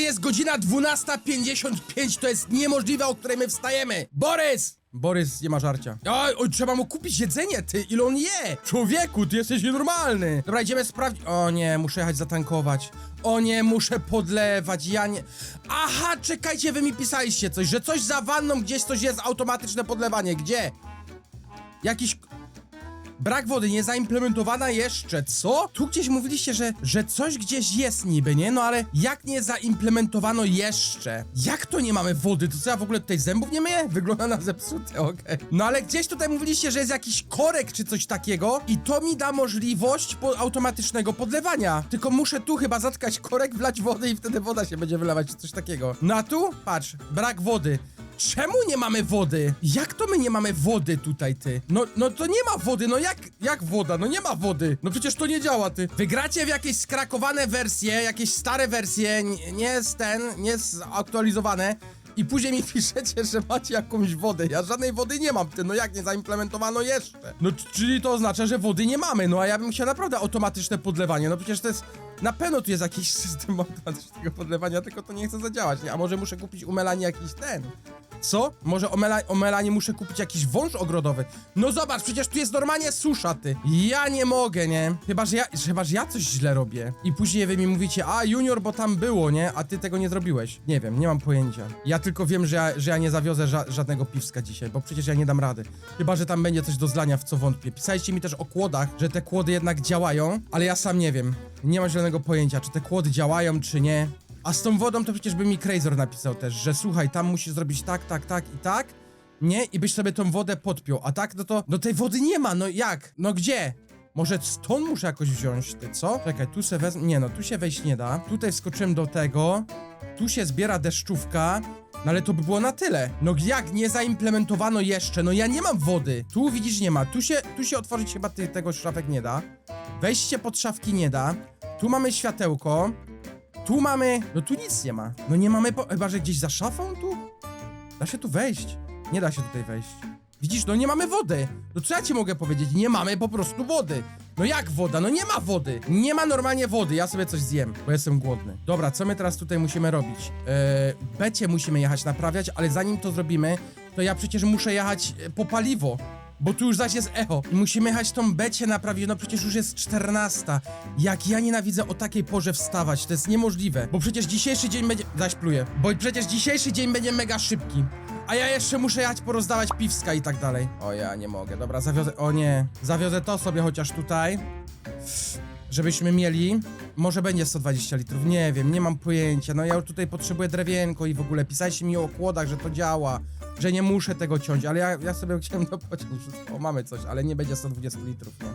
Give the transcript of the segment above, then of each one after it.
jest godzina 12.55, to jest niemożliwe, o której my wstajemy. Borys! Borys, nie ma żarcia. Oj, oj, trzeba mu kupić jedzenie, ty, ile on je? Człowieku, ty jesteś nienormalny. Dobra, idziemy sprawdzić. O nie, muszę jechać zatankować. O nie, muszę podlewać, ja nie... Aha, czekajcie, wy mi pisaliście coś, że coś za wanną gdzieś coś jest automatyczne podlewanie. Gdzie? Jakiś... Brak wody, nie zaimplementowana jeszcze, co? Tu gdzieś mówiliście, że, że coś gdzieś jest niby, nie? No ale jak nie zaimplementowano jeszcze? Jak to nie mamy wody? To co, ja w ogóle tutaj zębów nie myję? Wygląda na zepsute, okej. No ale gdzieś tutaj mówiliście, że jest jakiś korek czy coś takiego i to mi da możliwość po automatycznego podlewania. Tylko muszę tu chyba zatkać korek, wlać wody i wtedy woda się będzie wylewać czy coś takiego. No a tu? Patrz, brak wody. Czemu nie mamy wody? Jak to my nie mamy wody tutaj, ty? No, no to nie ma wody, no jak, jak woda? No nie ma wody. No przecież to nie działa, ty. Wygracie w jakieś skrakowane wersje, jakieś stare wersje, nie, z ten, nie zaktualizowane. I później mi piszecie, że macie jakąś wodę. Ja żadnej wody nie mam, ty. No jak nie zaimplementowano jeszcze? No czyli to oznacza, że wody nie mamy. No a ja bym chciał naprawdę automatyczne podlewanie. No przecież to jest. Na pewno tu jest jakiś system automatycznego podlewania, tylko to nie chce zadziałać, nie? A może muszę kupić u Melanie jakiś ten. Co? Może o, Mela o Melanie muszę kupić jakiś wąż ogrodowy? No zobacz, przecież tu jest normalnie susza, ty. Ja nie mogę, nie? Chyba, że ja, chyba, że ja coś źle robię. I później wy mi mówicie, a junior, bo tam było, nie? A ty tego nie zrobiłeś. Nie wiem, nie mam pojęcia. Ja tylko wiem, że ja, że ja nie zawiozę ża żadnego piwska dzisiaj, bo przecież ja nie dam rady. Chyba, że tam będzie coś do zlania, w co wątpię. Pisaliście mi też o kłodach, że te kłody jednak działają, ale ja sam nie wiem. Nie mam zielonego pojęcia, czy te kłody działają, czy nie. A z tą wodą to przecież by mi Krazor napisał też, że słuchaj, tam musisz zrobić tak, tak, tak i tak, nie? I byś sobie tą wodę podpiął, a tak, no to, no tej wody nie ma, no jak? No gdzie? Może stąd muszę jakoś wziąć, ty co? Czekaj, tu się wezmę, nie no, tu się wejść nie da. Tutaj wskoczyłem do tego, tu się zbiera deszczówka, no ale to by było na tyle. No jak nie zaimplementowano jeszcze? No ja nie mam wody. Tu widzisz nie ma. Tu się, tu się otworzyć chyba ty, tego szafek nie da. Wejście pod szafki nie da. Tu mamy światełko. Tu mamy... No tu nic nie ma. No nie mamy... Po... Chyba, że gdzieś za szafą tu? Da się tu wejść. Nie da się tutaj wejść. Widzisz, no nie mamy wody. No co ja ci mogę powiedzieć? Nie mamy po prostu wody. No jak woda? No nie ma wody. Nie ma normalnie wody. Ja sobie coś zjem, bo jestem głodny. Dobra, co my teraz tutaj musimy robić? Eee, becie musimy jechać naprawiać, ale zanim to zrobimy, to ja przecież muszę jechać e, po paliwo. Bo tu już zaś jest echo. I musimy jechać tą becie naprawić, no przecież już jest 14. Jak ja nienawidzę o takiej porze wstawać, to jest niemożliwe. Bo przecież dzisiejszy dzień będzie... Zaś pluję. Bo przecież dzisiejszy dzień będzie mega szybki. A ja jeszcze muszę jechać porozdawać piwska i tak dalej. O ja nie mogę, dobra, zawiozę... O nie. Zawiozę to sobie chociaż tutaj. Żebyśmy mieli. Może będzie 120 litrów, nie wiem, nie mam pojęcia. No ja już tutaj potrzebuję drewienko i w ogóle pisaliście mi o kłodach, że to działa, że nie muszę tego ciąć, ale ja, ja sobie chciałem to pociąć wszystko. Mamy coś, ale nie będzie 120 litrów, nie?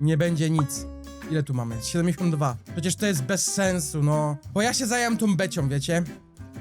Nie będzie nic. Ile tu mamy? 72. Przecież to jest bez sensu, no. Bo ja się zająłem tą becią, wiecie?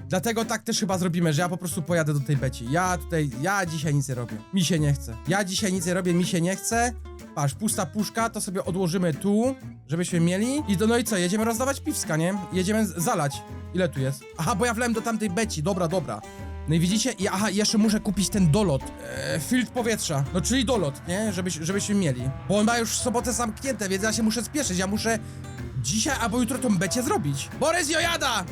Dlatego tak też chyba zrobimy, że ja po prostu pojadę do tej beci. Ja tutaj, ja dzisiaj nic nie robię. Mi się nie chce. Ja dzisiaj nic nie robię, mi się nie chce. Patrz, pusta puszka, to sobie odłożymy tu, żebyśmy mieli. I do, no i co, jedziemy rozdawać piwska, nie? Jedziemy zalać. Ile tu jest? Aha, bo ja wlałem do tamtej beci, dobra, dobra. No i widzicie? I aha, jeszcze muszę kupić ten dolot. Eee, filtr powietrza. No czyli dolot, nie? Żebyś, żebyśmy mieli. Bo on ma już sobotę zamknięte, więc ja się muszę spieszyć. Ja muszę dzisiaj albo jutro tą becie zrobić. Borys Jojada!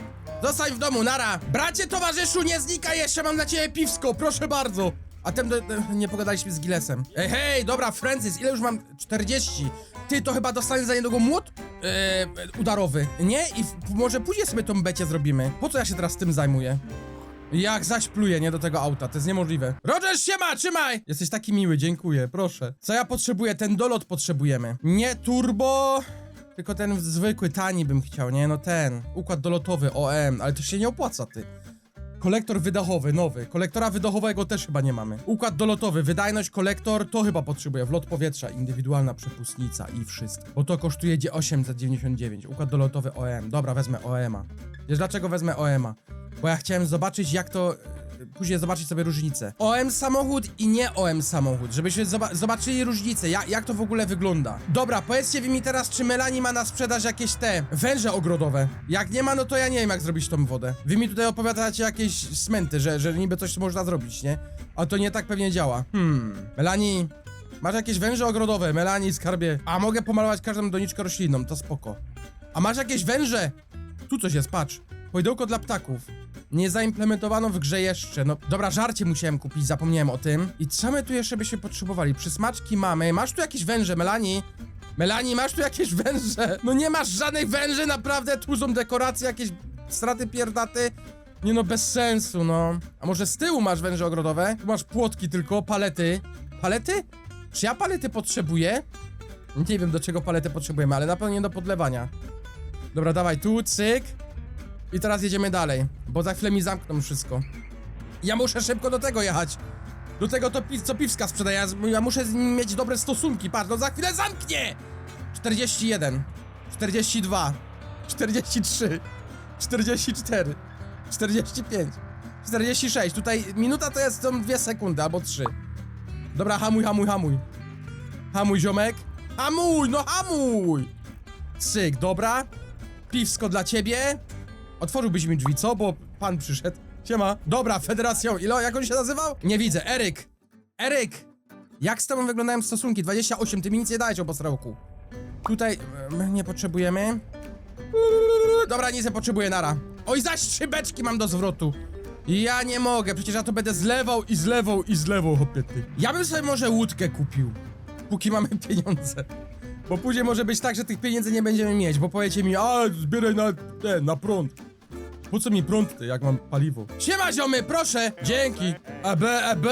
Zostań w domu, nara! Bracie towarzyszu, nie znikaj jeszcze, mam dla ciebie piwsko, proszę bardzo! A tem do, nie pogadaliśmy z Gilesem. Ej, hej, dobra, Francis, ile już mam? 40. Ty to chyba dostaniesz za niedługo młot eee, udarowy, nie? I w, może później sobie tą becie zrobimy. Po co ja się teraz tym zajmuję? Jak zaś pluję, nie do tego auta, to jest niemożliwe. Rogers, siema, trzymaj! Jesteś taki miły, dziękuję, proszę. Co ja potrzebuję? Ten dolot potrzebujemy. Nie turbo... Tylko ten zwykły, tani bym chciał, nie? No ten. Układ dolotowy, OM, ale to się nie opłaca, ty. Kolektor wydechowy, nowy. Kolektora wydechowego też chyba nie mamy. Układ dolotowy, wydajność, kolektor, to chyba potrzebuję. Wlot powietrza, indywidualna przepustnica i wszystko. Bo to kosztuje dzie- 899. Układ dolotowy OM. Dobra, wezmę OM-a. Wiesz dlaczego wezmę OM-a? Bo ja chciałem zobaczyć jak to... Później zobaczyć sobie różnicę. OM samochód i nie OM samochód, żebyśmy zoba zobaczyli różnicę, jak, jak to w ogóle wygląda. Dobra, powiedzcie wy mi teraz, czy Melanie ma na sprzedaż jakieś te węże ogrodowe. Jak nie ma, no to ja nie wiem, jak zrobić tą wodę. Wy mi tutaj opowiadacie jakieś smęty, że, że niby coś można zrobić, nie? A to nie tak pewnie działa. Hmm. Melanie, masz jakieś węże ogrodowe? Melanie, skarbie. A mogę pomalować każdą doniczkę roślinną, to spoko. A masz jakieś węże? Tu coś jest, patrz. Poidełko dla ptaków. Nie zaimplementowano w grze jeszcze. No dobra, żarcie musiałem kupić, zapomniałem o tym. I co my tu jeszcze byśmy potrzebowali? Przysmaczki mamy. Masz tu jakieś węże, Melanie? Melanie, masz tu jakieś węże? No nie masz żadnej węży, naprawdę? Tu są dekoracje, jakieś straty pierdaty. Nie no, bez sensu, no. A może z tyłu masz węże ogrodowe? Tu masz płotki tylko, palety. Palety? Czy ja palety potrzebuję? Nie wiem, do czego paletę potrzebujemy, ale na pewno nie do podlewania. Dobra, dawaj tu, cyk. I teraz jedziemy dalej, bo za chwilę mi zamkną wszystko. Ja muszę szybko do tego jechać. Do tego, to piw, co piwska sprzedaje. Ja, ja muszę z nim mieć dobre stosunki. Patrz, no za chwilę zamknie! 41, 42, 43, 44, 45, 46. Tutaj minuta to jest są dwie sekundy albo trzy. Dobra, hamuj, hamuj, hamuj. Hamuj, ziomek. Hamuj, no hamuj! Cyk, dobra. Piwsko dla ciebie. Otworzyłbyś mi drzwi, co? Bo pan przyszedł. Siema. Dobra, Federacją. Ilo, jak on się nazywał? Nie widzę. Eryk. Eryk! Jak z tobą wyglądają stosunki? 28, ty mi nic nie dałeś o posrałku. Tutaj em, nie potrzebujemy. Dobra, nic nie potrzebuję, nara. Oj, zaś trzy beczki mam do zwrotu. Ja nie mogę, przecież ja to będę zlewał i zlewał i zlewał, hopie ty. Ja bym sobie może łódkę kupił, póki mamy pieniądze. Bo później może być tak, że tych pieniędzy nie będziemy mieć, bo powiecie mi, a zbieraj na ten, na prąd. Po co mi prąd ty, jak mam paliwo? Siema ziomy, proszę! Dzięki! AB, AB!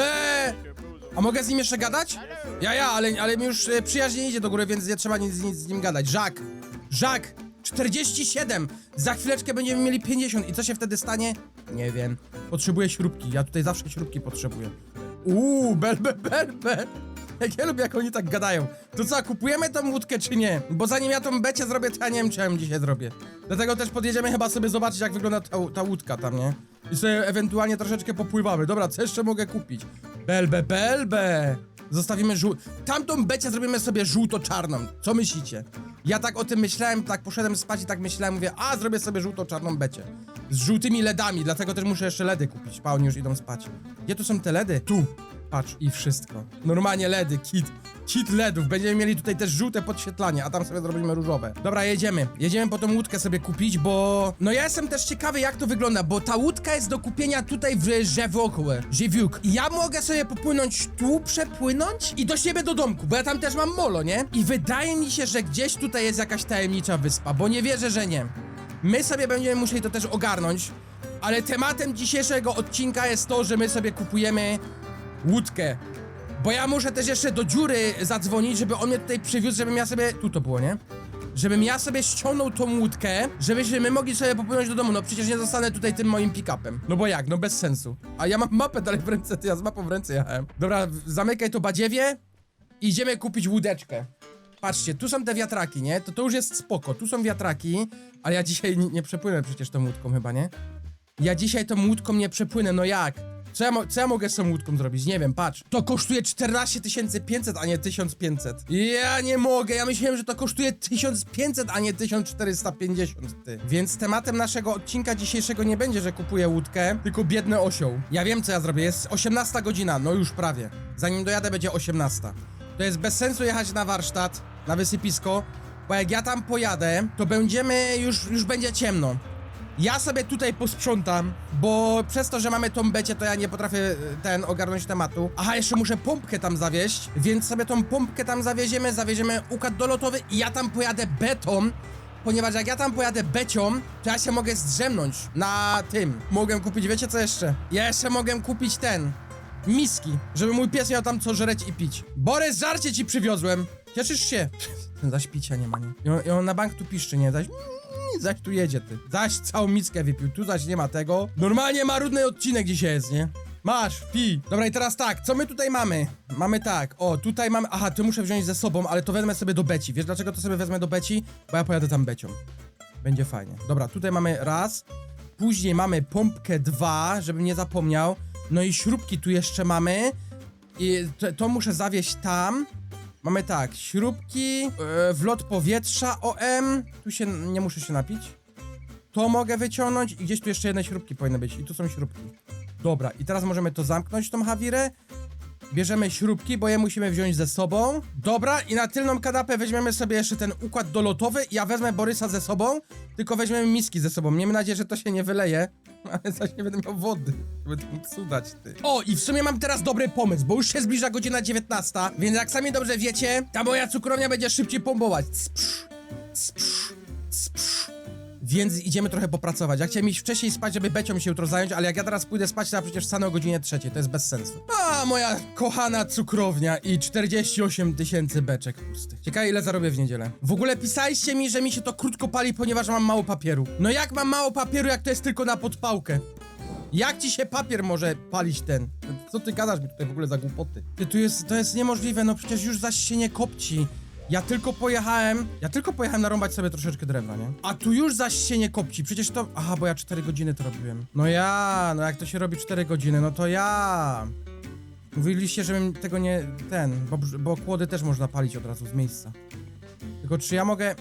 A mogę z nim jeszcze gadać? Ja, ja, ale, ale mi już e, przyjaźń nie idzie do góry, więc nie trzeba nic, nic z nim gadać. Żak! Żak! 47! Za chwileczkę będziemy mieli 50 i co się wtedy stanie? Nie wiem. Potrzebuję śrubki, ja tutaj zawsze śrubki potrzebuję. Uuu, belbe, belbe! Jak ja lubię, jak oni tak gadają. To co, kupujemy tą łódkę czy nie? Bo zanim ja tą becie zrobię, to ja nie wiem, czy ja ją dzisiaj zrobię. Dlatego też podjedziemy chyba sobie zobaczyć, jak wygląda ta, ta łódka tam, nie? I sobie ewentualnie troszeczkę popływamy. Dobra, co jeszcze mogę kupić? Belbe, belbe! Zostawimy żół... Tamtą becie zrobimy sobie żółto-czarną. Co myślicie? Ja tak o tym myślałem, tak poszedłem spać i tak myślałem, mówię, a zrobię sobie żółto-czarną becie. Z żółtymi LEDami, dlatego też muszę jeszcze LEDy kupić. Pa, oni już idą spać. Gdzie tu są te LEDy? Tu. Patrz, i wszystko. Normalnie LEDy, kit. Kit LEDów. Będziemy mieli tutaj też żółte podświetlanie, a tam sobie zrobimy różowe. Dobra, jedziemy. Jedziemy po tą łódkę sobie kupić, bo... No ja jestem też ciekawy, jak to wygląda, bo ta łódka jest do kupienia tutaj w Żewokłe. Żywiuk. I ja mogę sobie popłynąć tu, przepłynąć i do siebie do domku, bo ja tam też mam molo, nie? I wydaje mi się, że gdzieś tutaj jest jakaś tajemnicza wyspa, bo nie wierzę, że nie. My sobie będziemy musieli to też ogarnąć, ale tematem dzisiejszego odcinka jest to, że my sobie kupujemy łódkę. Bo ja muszę też jeszcze do dziury zadzwonić, żeby on mnie tutaj przywiózł, żebym ja sobie... Tu to było, nie? Żebym ja sobie ściągnął tą łódkę, żebyśmy my mogli sobie popłynąć do domu. No przecież nie zostanę tutaj tym moim pick-upem. No bo jak? No bez sensu. A ja mam mapę dalej w ręce, ty ja z mapą w ręce jechałem. Dobra, zamykaj to badziewie. Idziemy kupić łódeczkę. Patrzcie, tu są te wiatraki, nie? To to już jest spoko. Tu są wiatraki, ale ja dzisiaj nie, nie przepłynę przecież tą łódką chyba, nie? Ja dzisiaj tą łódką nie przepłynę, no jak? Co ja, co ja mogę z tą łódką zrobić? Nie wiem, patrz. To kosztuje 14 500, a nie 1500. Ja nie mogę, ja myślałem, że to kosztuje 1500, a nie 1450, ty. Więc tematem naszego odcinka dzisiejszego nie będzie, że kupuję łódkę, tylko biedny osioł. Ja wiem, co ja zrobię. Jest 18 godzina, no już prawie. Zanim dojadę, będzie 18. To jest bez sensu jechać na warsztat, na wysypisko, bo jak ja tam pojadę, to będziemy, już, już będzie ciemno. Ja sobie tutaj posprzątam, bo przez to, że mamy tą becie, to ja nie potrafię e, ten ogarnąć tematu. Aha, jeszcze muszę pompkę tam zawieźć, więc sobie tą pompkę tam zawieziemy, zawieziemy układ dolotowy i ja tam pojadę betą, ponieważ jak ja tam pojadę becią, to ja się mogę zdrzemnąć na tym. Mogę kupić, wiecie co jeszcze? Ja jeszcze mogę kupić ten, miski, żeby mój pies miał tam co żreć i pić. Borys, żarcie ci przywiozłem! Cieszysz się? Zaś picia nie ma, nie? I on, i on na bank tu piszczy, nie? Zaś... Zaś tu jedzie, ty. Zaś całą miskę wypił, tu zaś nie ma tego. Normalnie marudny odcinek dzisiaj jest, nie? Masz, pij. Dobra, i teraz tak, co my tutaj mamy? Mamy tak, o, tutaj mamy, aha, tu muszę wziąć ze sobą, ale to wezmę sobie do Beci. Wiesz dlaczego to sobie wezmę do Beci? Bo ja pojadę tam Becią. Będzie fajnie. Dobra, tutaj mamy raz, później mamy pompkę dwa, żebym nie zapomniał. No i śrubki tu jeszcze mamy. I to, to muszę zawieźć tam. Mamy tak, śrubki, yy, wlot powietrza OM. Tu się, nie muszę się napić. To mogę wyciągnąć i gdzieś tu jeszcze jedne śrubki powinny być. I tu są śrubki. Dobra, i teraz możemy to zamknąć, tą hawirę. Bierzemy śrubki, bo je musimy wziąć ze sobą. Dobra, i na tylną kanapę weźmiemy sobie jeszcze ten układ dolotowy. Ja wezmę Borysa ze sobą, tylko weźmiemy miski ze sobą. Miejmy nadzieję, że to się nie wyleje. Ale zaś nie będę miał wody, żeby tam cudać, ty. O, i w sumie mam teraz dobry pomysł, bo już się zbliża godzina 19, więc jak sami dobrze wiecie, ta moja cukrownia będzie szybciej pompować. Spsz, spsz, spsz. Więc idziemy trochę popracować. Ja chciałem iść wcześniej spać, żeby Becią się jutro zająć, ale jak ja teraz pójdę spać, to ja przecież wstanę o godzinie trzeciej, to jest bez sensu. A, moja kochana cukrownia i 48 tysięcy beczek pustych. Ciekawe ile zarobię w niedzielę. W ogóle pisaliście mi, że mi się to krótko pali, ponieważ mam mało papieru. No jak mam mało papieru, jak to jest tylko na podpałkę? Jak ci się papier może palić ten? Co ty gadasz mi tutaj w ogóle za głupoty? Ty, tu jest, to jest niemożliwe, no przecież już zaś się nie kopci. Ja tylko pojechałem, ja tylko pojechałem narąbać sobie troszeczkę drewna, nie? A tu już zaś się nie kopci, przecież to... Aha, bo ja 4 godziny to robiłem. No ja, no jak to się robi 4 godziny, no to ja. Mówiliście, żebym tego nie... ten, bo, bo kłody też można palić od razu z miejsca. Tylko czy ja mogę...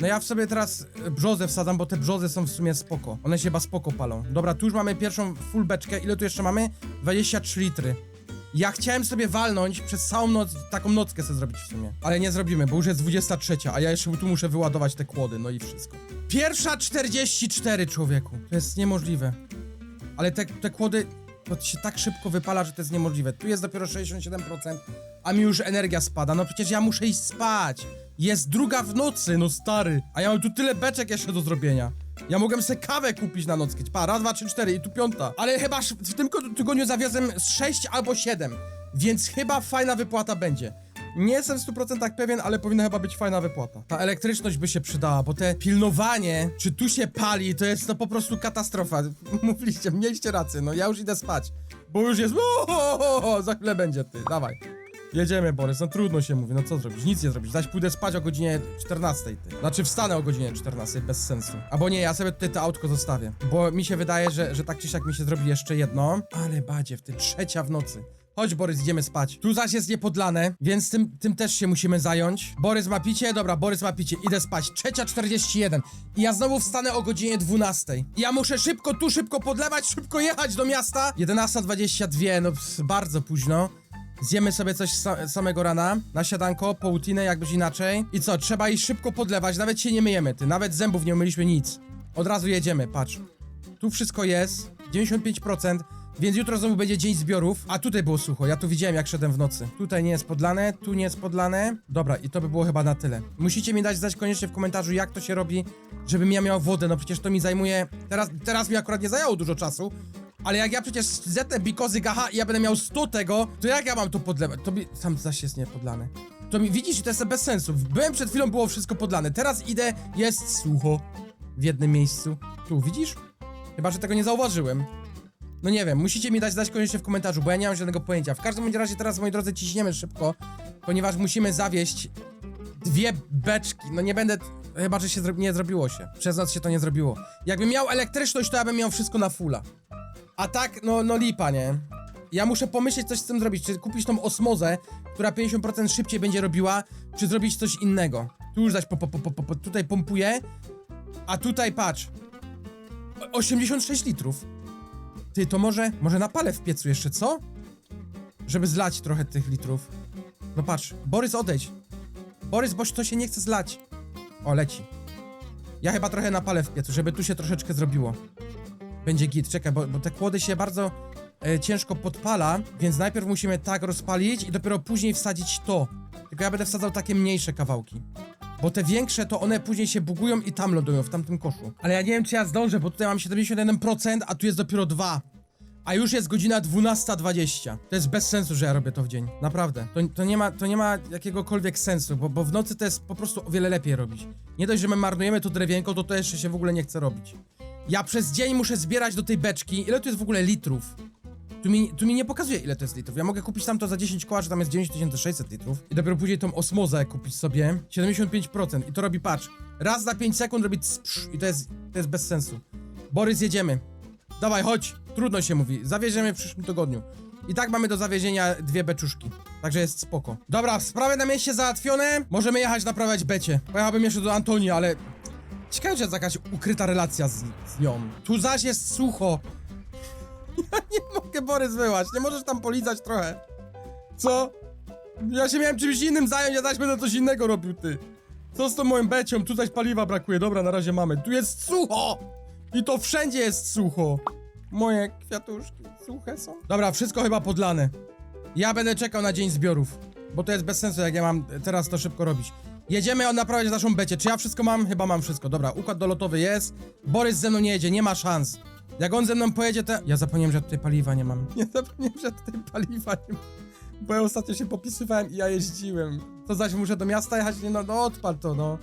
No ja w sobie teraz e, brzozę wsadzam, bo te brzozy są w sumie spoko. One się chyba spoko palą. Dobra, tu już mamy pierwszą full beczkę. Ile tu jeszcze mamy? 23 litry. Ja chciałem sobie walnąć przez całą noc, taką nockę sobie zrobić w sumie. Ale nie zrobimy, bo już jest 23, a ja jeszcze tu muszę wyładować te kłody, no i wszystko. Pierwsza 44, człowieku. To jest niemożliwe. Ale te, te kłody, to się tak szybko wypala, że to jest niemożliwe. Tu jest dopiero 67%, a mi już energia spada. No przecież ja muszę iść spać. Jest druga w nocy, no stary. A ja mam tu tyle beczek jeszcze do zrobienia. Ja mogłem sobie kawę kupić na nockę. Pa, raz, dwa, trzy, cztery i tu piąta. Ale chyba w tym tygodniu zawiozłem z 6 albo 7. Więc chyba fajna wypłata będzie. Nie jestem w 100% pewien, ale powinna chyba być fajna wypłata. Ta elektryczność by się przydała, bo te pilnowanie, czy tu się pali, to jest to po prostu katastrofa. Mówiliście, mieliście rację, no ja już idę spać. Bo już jest. O, za chwilę będzie ty, dawaj. Jedziemy, Borys, no trudno się mówi, no co zrobić? Nic nie zrobić. Zaś pójdę spać o godzinie 14, ty. Znaczy wstanę o godzinie 14, bez sensu. Albo nie, ja sobie tutaj to autko zostawię. Bo mi się wydaje, że, że tak czy siak mi się zrobi jeszcze jedno. Ale badzie, w ty trzecia w nocy. Chodź, Borys, idziemy spać. Tu zaś jest niepodlane, więc tym, tym też się musimy zająć. Borys ma picie? Dobra, Borys ma picie. Idę spać. Trzecia 41. I ja znowu wstanę o godzinie 12. Ja muszę szybko tu, szybko podlewać, szybko jechać do miasta. 11.22, no bardzo późno. Zjemy sobie coś sa samego rana, na siadanko, połutinę, jakbyś inaczej. I co, trzeba iść szybko podlewać, nawet się nie myjemy, ty, nawet zębów nie umyliśmy, nic. Od razu jedziemy, patrz. Tu wszystko jest, 95%, więc jutro znowu będzie dzień zbiorów, a tutaj było sucho, ja tu widziałem jak szedłem w nocy. Tutaj nie jest podlane, tu nie jest podlane. Dobra, i to by było chyba na tyle. Musicie mi dać znać koniecznie w komentarzu, jak to się robi, żebym ja miał wodę, no przecież to mi zajmuje... Teraz, teraz mi akurat nie zajęło dużo czasu, ale jak ja przecież zetnę bikozy gaha i ja będę miał 100 tego, to jak ja mam to podlewać? To mi... Sam zaś jest niepodlane. To mi, widzisz, to jest bez sensu. Byłem przed chwilą, było wszystko podlane. Teraz idę, jest sucho. W jednym miejscu. Tu, widzisz? Chyba, że tego nie zauważyłem. No nie wiem, musicie mi dać znać koniecznie w komentarzu, bo ja nie mam żadnego pojęcia. W każdym razie teraz, moi drodzy, ciśniemy szybko, ponieważ musimy zawieść dwie beczki. No nie będę... Chyba, że się zro... nie zrobiło się. Przez noc się to nie zrobiło. Jakbym miał elektryczność, to ja bym miał wszystko na fulla. A tak, no, no lipa, nie? Ja muszę pomyśleć, coś z tym zrobić. Czy kupić tą osmozę, która 50% szybciej będzie robiła, czy zrobić coś innego. Tu już zaś po, po, po, po, po, tutaj pompuję, a tutaj patrz. O- 86 litrów. Ty, to może, może napalę w piecu jeszcze, co? Żeby zlać trochę tych litrów. No patrz, Borys odejdź. Borys, boś to się nie chce zlać. O, leci. Ja chyba trochę napalę w piecu, żeby tu się troszeczkę zrobiło. Będzie git, czekaj, bo, bo te kłody się bardzo e, ciężko podpala, więc najpierw musimy tak rozpalić i dopiero później wsadzić to. Tylko ja będę wsadzał takie mniejsze kawałki. Bo te większe to one później się bugują i tam lądują, w tamtym koszu. Ale ja nie wiem czy ja zdążę, bo tutaj mam 71%, a tu jest dopiero 2. A już jest godzina 12.20. To jest bez sensu, że ja robię to w dzień. Naprawdę. To, to, nie, ma, to nie ma jakiegokolwiek sensu, bo, bo w nocy to jest po prostu o wiele lepiej robić. Nie dość, że my marnujemy to drewienko, to to jeszcze się w ogóle nie chce robić. Ja przez dzień muszę zbierać do tej beczki. Ile tu jest w ogóle litrów? Tu mi, tu mi nie pokazuje ile to jest litrów. Ja mogę kupić tam to za 10 koła, że tam jest 9600 litrów. I dopiero później tą osmozę kupić sobie. 75%. I to robi, patrz. Raz na 5 sekund robi psz, i to jest, to jest bez sensu. Borys, jedziemy. Dawaj, chodź. Trudno się mówi. Zawieziemy w przyszłym tygodniu. I tak mamy do zawiezienia dwie beczuszki. Także jest spoko. Dobra, sprawy na mieście załatwione. Możemy jechać naprawiać becie. Pojechałbym jeszcze do Antonii, ale... Ciekawe, czy jest jakaś ukryta relacja z, z nią. Tu zaś jest sucho. Ja nie mogę Borys wyłaź. Nie możesz tam polizać trochę. Co? Ja się miałem czymś innym zająć, a zaś będę coś innego robił, ty. Co z tą moją becią? Tu zaś paliwa brakuje. Dobra, na razie mamy. Tu jest sucho! I to wszędzie jest sucho. Moje kwiatuszki suche są. Dobra, wszystko chyba podlane. Ja będę czekał na dzień zbiorów. Bo to jest bez sensu, jak ja mam teraz to szybko robić. Jedziemy on naprawiać naszą becie. Czy ja wszystko mam? Chyba mam wszystko. Dobra, układ dolotowy jest. Borys ze mną nie jedzie, nie ma szans. Jak on ze mną pojedzie, to... Ja zapomniałem, że tutaj paliwa nie mam. Nie zapomniałem, że tutaj paliwa nie mam. Bo ja ostatnio się popisywałem i ja jeździłem. To zaś muszę do miasta jechać, nie no, no odpal to, no.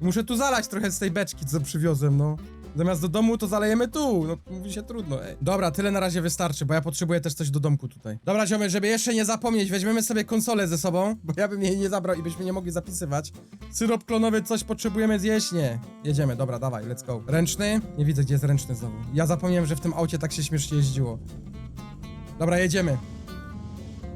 Muszę tu zalać trochę z tej beczki, co przywiozłem, no. Zamiast do domu, to zalejemy tu. No, mówi się trudno, ej. Dobra, tyle na razie wystarczy, bo ja potrzebuję też coś do domku tutaj. Dobra, ziomy, żeby jeszcze nie zapomnieć, weźmiemy sobie konsolę ze sobą, bo ja bym jej nie zabrał i byśmy nie mogli zapisywać. Syrop klonowy, coś potrzebujemy zjeść? Nie. Jedziemy, dobra, dawaj, let's go. Ręczny? Nie widzę, gdzie jest ręczny znowu. Ja zapomniałem, że w tym aucie tak się śmiesznie jeździło. Dobra, jedziemy.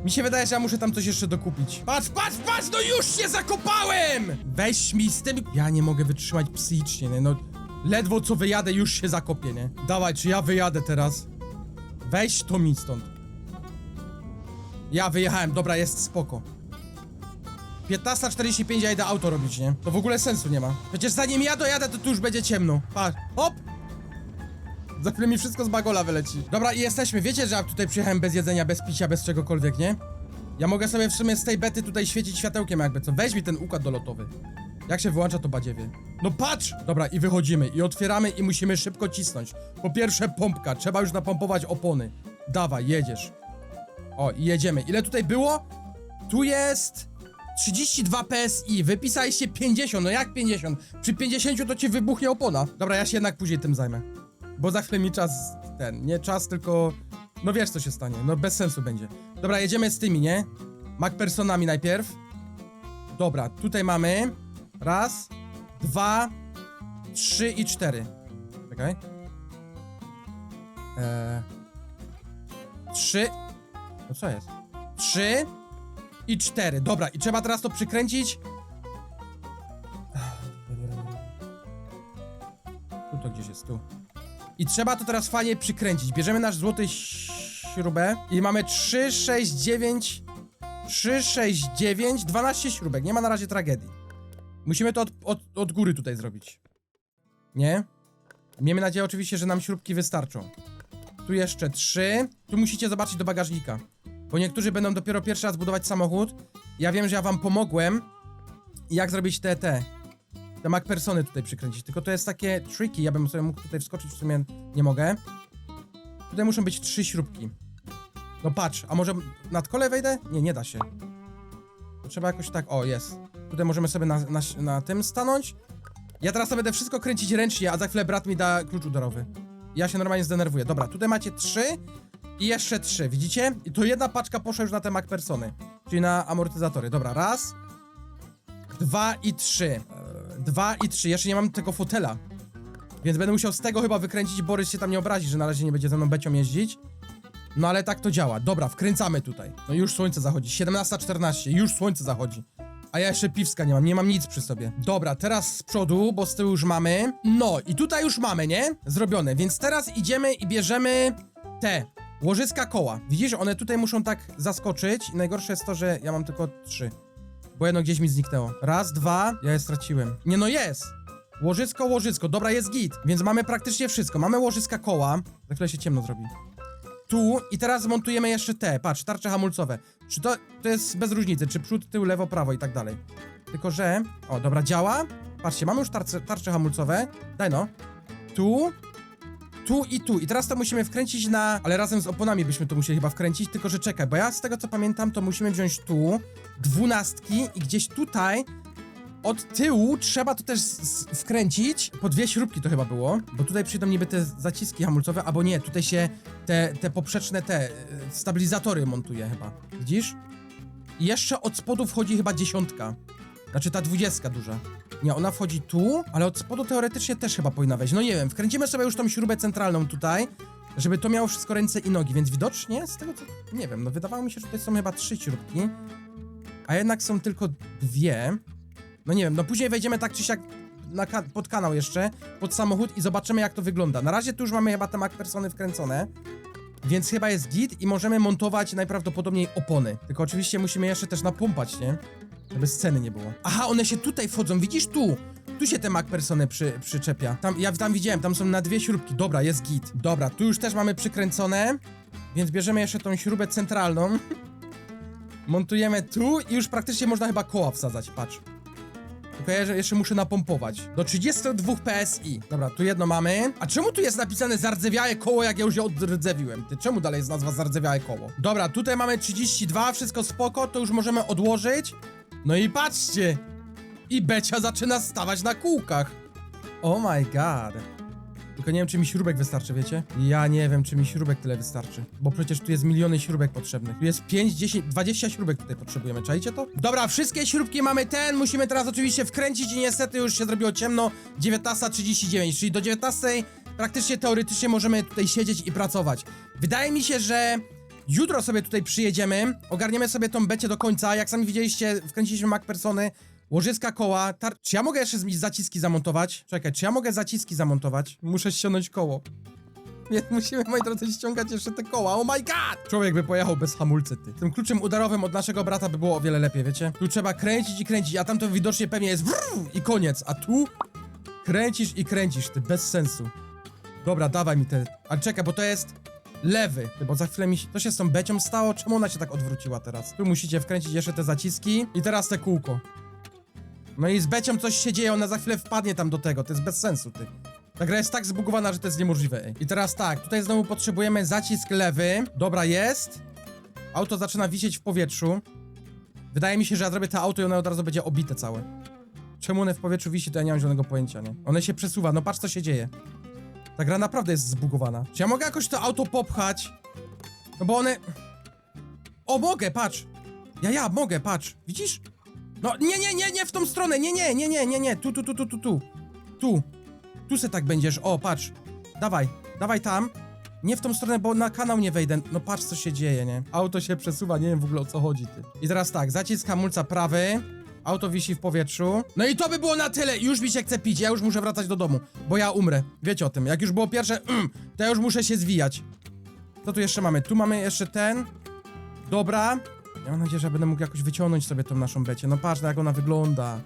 Mi się wydaje, że ja muszę tam coś jeszcze dokupić. Patrz, patrz, patrz, no już się zakopałem! Weź mi z tym... Ja nie mogę wytrzymać psychicznie, nie, no... Ledwo co wyjadę, już się zakopię, nie? Dawaj, czy ja wyjadę teraz? Weź to mi stąd. Ja wyjechałem, dobra, jest spoko. 15.45 ja idę auto robić, nie? To w ogóle sensu nie ma. Przecież zanim ja dojadę, to tu już będzie ciemno. Patrz, hop! Za chwilę mi wszystko z bagola wyleci. Dobra, i jesteśmy. Wiecie, że ja tutaj przyjechałem bez jedzenia, bez picia, bez czegokolwiek, nie? Ja mogę sobie w sumie z tej bety tutaj świecić światełkiem jakby co. Weź mi ten układ dolotowy. Jak się wyłącza, to badziewie. No patrz! Dobra, i wychodzimy, i otwieramy, i musimy szybko cisnąć. Po pierwsze, pompka. Trzeba już napompować opony. Dawaj, jedziesz. O, i jedziemy. Ile tutaj było? Tu jest... 32 PSI, wypisaliście 50, no jak 50? Przy 50 to ci wybuchnie opona. Dobra, ja się jednak później tym zajmę. Bo za chwilę mi czas ten, nie czas, tylko. No wiesz co się stanie, no bez sensu będzie. Dobra, jedziemy z tymi, nie? MacPersonami najpierw. Dobra, tutaj mamy. Raz, dwa, trzy i cztery. Czekaj. Eee. Trzy. No co jest? Trzy i cztery. Dobra, i trzeba teraz to przykręcić. Tu to gdzieś jest, tu. I trzeba to teraz fajnie przykręcić. Bierzemy nasz złoty śrubę i mamy 3, 6, 9, 3, 6, 9, 12 śrubek. Nie ma na razie tragedii. Musimy to od, od, od góry tutaj zrobić. Nie? Miejmy nadzieję oczywiście, że nam śrubki wystarczą. Tu jeszcze 3. Tu musicie zobaczyć do bagażnika. Bo niektórzy będą dopiero pierwszy raz budować samochód. Ja wiem, że ja wam pomogłem. Jak zrobić te, te, te MacPersony tutaj przykręcić. Tylko to jest takie tricky, ja bym sobie mógł tutaj wskoczyć, w sumie nie mogę. Tutaj muszą być trzy śrubki. No patrz, a może nad kole wejdę? Nie, nie da się. To trzeba jakoś tak, o jest. Tutaj możemy sobie na, na, na tym stanąć. Ja teraz będę wszystko kręcić ręcznie, a za chwilę brat mi da klucz udarowy. Ja się normalnie zdenerwuję. Dobra, tutaj macie trzy i jeszcze trzy, widzicie? I to jedna paczka poszła już na te MacPersony, czyli na amortyzatory. Dobra, raz, dwa i trzy. Dwa i trzy. Jeszcze nie mam tego fotela. Więc będę musiał z tego chyba wykręcić. Borys się tam nie obrazi, że na razie nie będzie ze mną becią jeździć. No ale tak to działa. Dobra, wkręcamy tutaj. No już słońce zachodzi. 17.14, już słońce zachodzi. A ja jeszcze piwska nie mam, nie mam nic przy sobie. Dobra, teraz z przodu, bo z tyłu już mamy. No i tutaj już mamy, nie? Zrobione, więc teraz idziemy i bierzemy te łożyska koła. Widzisz, one tutaj muszą tak zaskoczyć. I najgorsze jest to, że ja mam tylko trzy. Bo jedno gdzieś mi zniknęło. Raz, dwa, ja je straciłem. Nie no jest! Łożysko, łożysko, dobra jest git. Więc mamy praktycznie wszystko. Mamy łożyska koła. Za chwilę się ciemno zrobi. Tu i teraz montujemy jeszcze te, patrz, tarcze hamulcowe. Czy to, to jest bez różnicy, czy przód, tył, lewo, prawo i tak dalej. Tylko, że... O, dobra, działa. Patrzcie, mamy już tarcze, tarcze hamulcowe. Daj no. Tu, tu i tu. I teraz to musimy wkręcić na... Ale razem z oponami byśmy to musieli chyba wkręcić, tylko że czekaj, bo ja z tego co pamiętam, to musimy wziąć tu dwunastki i gdzieś tutaj od tyłu trzeba to też wkręcić. Po dwie śrubki to chyba było, bo tutaj przyjdą niby te zaciski hamulcowe, albo nie, tutaj się te, te poprzeczne te e, stabilizatory montuje chyba. Widzisz? I jeszcze od spodu wchodzi chyba dziesiątka. Znaczy ta dwudziestka duża. Nie, ona wchodzi tu, ale od spodu teoretycznie też chyba powinna wejść. No nie wiem, wkręcimy sobie już tą śrubę centralną tutaj, żeby to miało wszystko ręce i nogi, więc widocznie z tego co... Nie wiem, no wydawało mi się, że tutaj są chyba trzy śrubki, a jednak są tylko dwie. No nie wiem, no później wejdziemy tak czy siak na ka- pod kanał jeszcze, pod samochód i zobaczymy jak to wygląda. Na razie tu już mamy chyba te MacPersony wkręcone. Więc chyba jest git i możemy montować najprawdopodobniej opony. Tylko oczywiście musimy jeszcze też napumpać, nie? Żeby sceny nie było. Aha, one się tutaj wchodzą, widzisz tu? Tu się te MacPersony przy, przyczepia. Tam, ja tam widziałem, tam są na dwie śrubki. Dobra, jest git. Dobra, tu już też mamy przykręcone, więc bierzemy jeszcze tą śrubę centralną. Montujemy tu i już praktycznie można chyba koła wsadzać, patrz. Tylko ja jeszcze muszę napompować. Do 32 PSI. Dobra, tu jedno mamy. A czemu tu jest napisane zardzewiałe koło, jak ja już je odrdzewiłem? Ty, czemu dalej jest nazwa zardzewiałe koło? Dobra, tutaj mamy 32, wszystko spoko, to już możemy odłożyć. No i patrzcie! I Becia zaczyna stawać na kółkach. Oh my god. Tylko nie wiem, czy mi śrubek wystarczy, wiecie? Ja nie wiem, czy mi śrubek tyle wystarczy. Bo przecież tu jest miliony śrubek potrzebnych. Tu jest 5, 10, 20 śrubek tutaj potrzebujemy. Czajcie to? Dobra, wszystkie śrubki mamy ten. Musimy teraz oczywiście wkręcić i niestety już się zrobiło ciemno. 19.39, czyli do 19.00 praktycznie teoretycznie możemy tutaj siedzieć i pracować. Wydaje mi się, że jutro sobie tutaj przyjedziemy, ogarniemy sobie tą becie do końca. Jak sami widzieliście, wkręciliśmy MacPersony. Łożyska koła, tar... Czy ja mogę jeszcze zaciski zamontować? Czekaj, czy ja mogę zaciski zamontować? Muszę ściągnąć koło. Więc musimy, moi drodzy, ściągać jeszcze te koła. Oh my god! Człowiek by pojechał bez hamulcy, ty. Tym kluczem udarowym od naszego brata by było o wiele lepiej, wiecie? Tu trzeba kręcić i kręcić, a tam to widocznie pewnie jest wrrr i koniec. A tu kręcisz i kręcisz, ty, bez sensu. Dobra, dawaj mi te... Ale czekaj, bo to jest lewy, bo za chwilę mi się... To się z tą becią stało? Czemu ona się tak odwróciła teraz? Tu musicie wkręcić jeszcze te zaciski i teraz te kółko. No i z Becią coś się dzieje, ona za chwilę wpadnie tam do tego, to jest bez sensu, ty. Ta gra jest tak zbugowana, że to jest niemożliwe, ej. I teraz tak, tutaj znowu potrzebujemy zacisk lewy. Dobra, jest. Auto zaczyna wisieć w powietrzu. Wydaje mi się, że ja zrobię to auto i ono od razu będzie obite całe. Czemu one w powietrzu wisi, to ja nie mam żadnego pojęcia, nie? One się przesuwa, no patrz co się dzieje. Ta gra naprawdę jest zbugowana. Czy ja mogę jakoś to auto popchać? No bo one... O, mogę, patrz. Ja, ja, mogę, patrz. Widzisz? No, nie, nie, nie, nie, w tą stronę, nie, nie, nie, nie, nie, nie, tu, tu, tu, tu, tu, tu. Tu. Tu se tak będziesz, o, patrz. Dawaj, dawaj tam. Nie w tą stronę, bo na kanał nie wejdę. No patrz co się dzieje, nie? Auto się przesuwa, nie wiem w ogóle o co chodzi, ty. I teraz tak, zacisk hamulca prawy. Auto wisi w powietrzu. No i to by było na tyle. Już mi się chce pić. Ja już muszę wracać do domu, bo ja umrę. Wiecie o tym. Jak już było pierwsze, mm, to ja już muszę się zwijać. Co tu jeszcze mamy? Tu mamy jeszcze ten. Dobra ja mam nadzieję, że będę mógł jakoś wyciągnąć sobie tą naszą becie. No patrz, jak ona wygląda.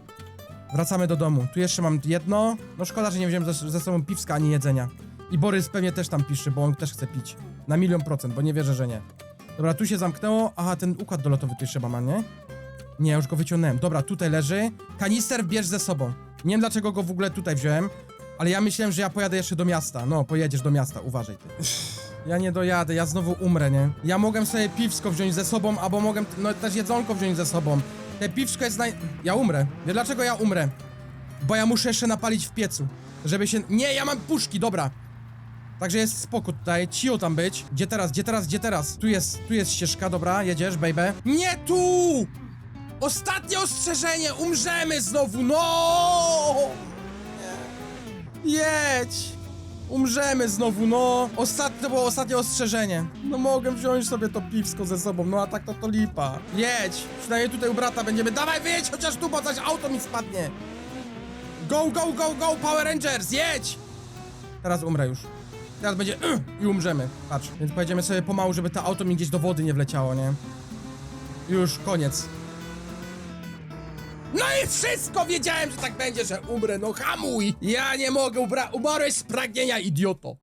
Wracamy do domu. Tu jeszcze mam jedno. No szkoda, że nie wziąłem ze, ze sobą piwska ani jedzenia. I Borys pewnie też tam pisze, bo on też chce pić. Na milion procent, bo nie wierzę, że nie. Dobra, tu się zamknęło. Aha, ten układ dolotowy tu jeszcze ma, nie? Nie, już go wyciągnąłem. Dobra, tutaj leży. Kanister bierz ze sobą. Nie wiem, dlaczego go w ogóle tutaj wziąłem, ale ja myślałem, że ja pojadę jeszcze do miasta. No, pojedziesz do miasta, uważaj ty. Ja nie dojadę, ja znowu umrę, nie? Ja mogłem sobie piwsko wziąć ze sobą, albo mogłem, no też jedzonko wziąć ze sobą. Te piwsko jest naj... Ja umrę. Wie dlaczego ja umrę? Bo ja muszę jeszcze napalić w piecu, żeby się... Nie, ja mam puszki, dobra. Także jest spoko tutaj, cio tam być. Gdzie teraz, gdzie teraz, gdzie teraz? Tu jest, tu jest ścieżka, dobra, jedziesz, baby. Nie tu! Ostatnie ostrzeżenie, umrzemy znowu, no! Jedź! Umrzemy znowu, no! Ostatnie, to było ostatnie ostrzeżenie. No mogę wziąć sobie to piwsko ze sobą, no a tak to to lipa. Jedź! Przynajmniej tutaj u brata będziemy. Dawaj, wyjedź chociaż tu, bo coś auto mi spadnie. Go, go, go, go, Power Rangers, jedź! Teraz umrę już. Teraz będzie i umrzemy. Patrz, więc pojedziemy sobie pomału, żeby to auto mi gdzieś do wody nie wleciało, nie? Już, koniec. No i wszystko! Wiedziałem, że tak będzie, że umrę. No hamuj! Ja nie mogę, ubra- umarłeś z pragnienia, idioto.